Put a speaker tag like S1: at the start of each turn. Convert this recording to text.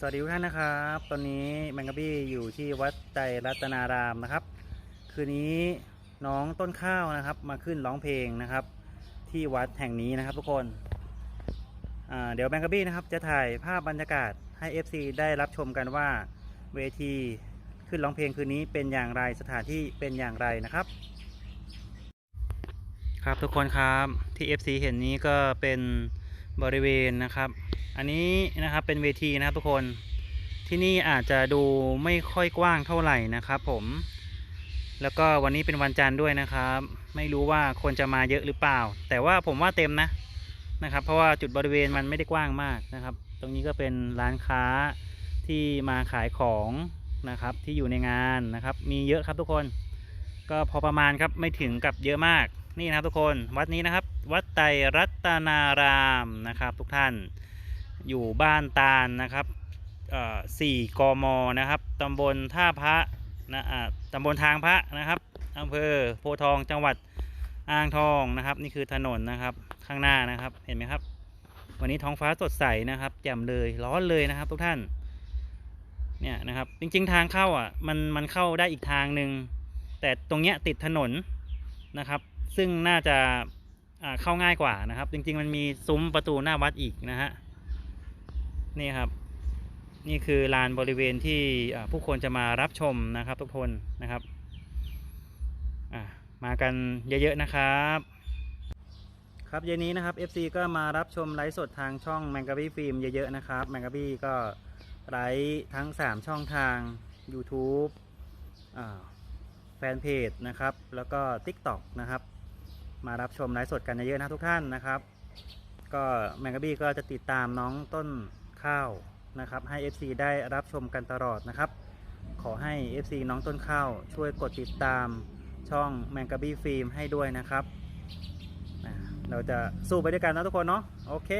S1: สวัสดีทุกท่านนะครับ ตอนนี้แมงกะบี้อยู่ที่วัดใจรัตนารามนะครับ คืนนี้น้องต้นข้าวนะครับ มาขึ้นร้องเพลงนะครับ ที่วัดแห่งนี้นะครับทุกคนเดี๋ยวแมงกะบี้นะครับ จะถ่ายภาพบรรยากาศให้ FC ได้รับชมกันว่าเวทีขึ้นร้องเพลงคืนนี้เป็นอย่างไรสถานที่เป็นอย่างไรนะครับ ครับทุกคนครับที่ FC เห็นนี้ก็เป็นบริเวณนะครับ อันนี้นะครับเป็นเวทีนะครับทุกคนที่นี่อาจจะดูไม่ค่อยกว้างเท่าไหร่นะครับผม แล้วก็วันนี้เป็นวันจันทร์ด้วยนะครับ ไม่รู้ว่าคนจะมาเยอะหรือเปล่า แต่ว่าผมว่าเต็มนะนะครับ เพราะว่าจุดบริเวณมันไม่ได้กว้างมากนะครับ ตรงนี้ก็เป็นร้านค้าที่มาขายของนะครับที่อยู่ในงานนะครับ มีเยอะครับทุกคน ก็พอประมาณครับไม่ถึงกับเยอะมากนี่นะครับทุกคน วัดนี้นะครับ วัดไตรรัตนารามนะครับ ทุกท่าน อยู่บ้านตาลนะครับสี่กมนะครับตำบลท่าพระนะตำบลทางพระนะครับอำเภอโพทองจังหวัดอ่างทองนะครับ นี่คือถนนนะครับข้างหน้านะครับเห็นไหมครับ วันนี้ท้องฟ้าสดใสนะครับ แจ่มเลยร้อนเลยนะครับ ทุกท่านเนี่ยนะครับ จริงๆทางเข้าอะมันมันเข้าได้อีกทางหนึ่งแต่ตรงเนี้ยติดถนนนะครับ ซึ่งน่าจะเข้าง่ายกว่านะครับ จริง ๆ มันมีซุ้มประตูหน้าวัดอีกนะฮะ นี่ครับ นี่คือลานบริเวณที่ผู้คนจะมารับชมนะครับ ทุกคนนะครับมากันเยอะๆนะครับ ครับเย็นนี้นะครับ FC ก็มารับชมไลฟ์สดทางช่อง m a n g a b y Film เยอะๆนะครับ m a n g a b y ก็ไลฟ์ทั้ง 3 ช่องทาง YouTube แฟนเพจนะครับ แล้วก็ TikTok นะครับ มารับชมไลฟ์สดกันเยอะๆนะทุกท่านนะครับ ก็แมงกะบี้ก็จะติดตามน้องต้น ข้าวนะครับ ให้ FC ได้รับชมกันตลอดนะครับ ขอให้ FC น้องต้นข้าว ช่วยกดติดตามช่องแมงกะบี้ฟิล์มให้ด้วยนะครับ เราจะสู้ไปด้วยกันนะทุกคนเนาะโอเค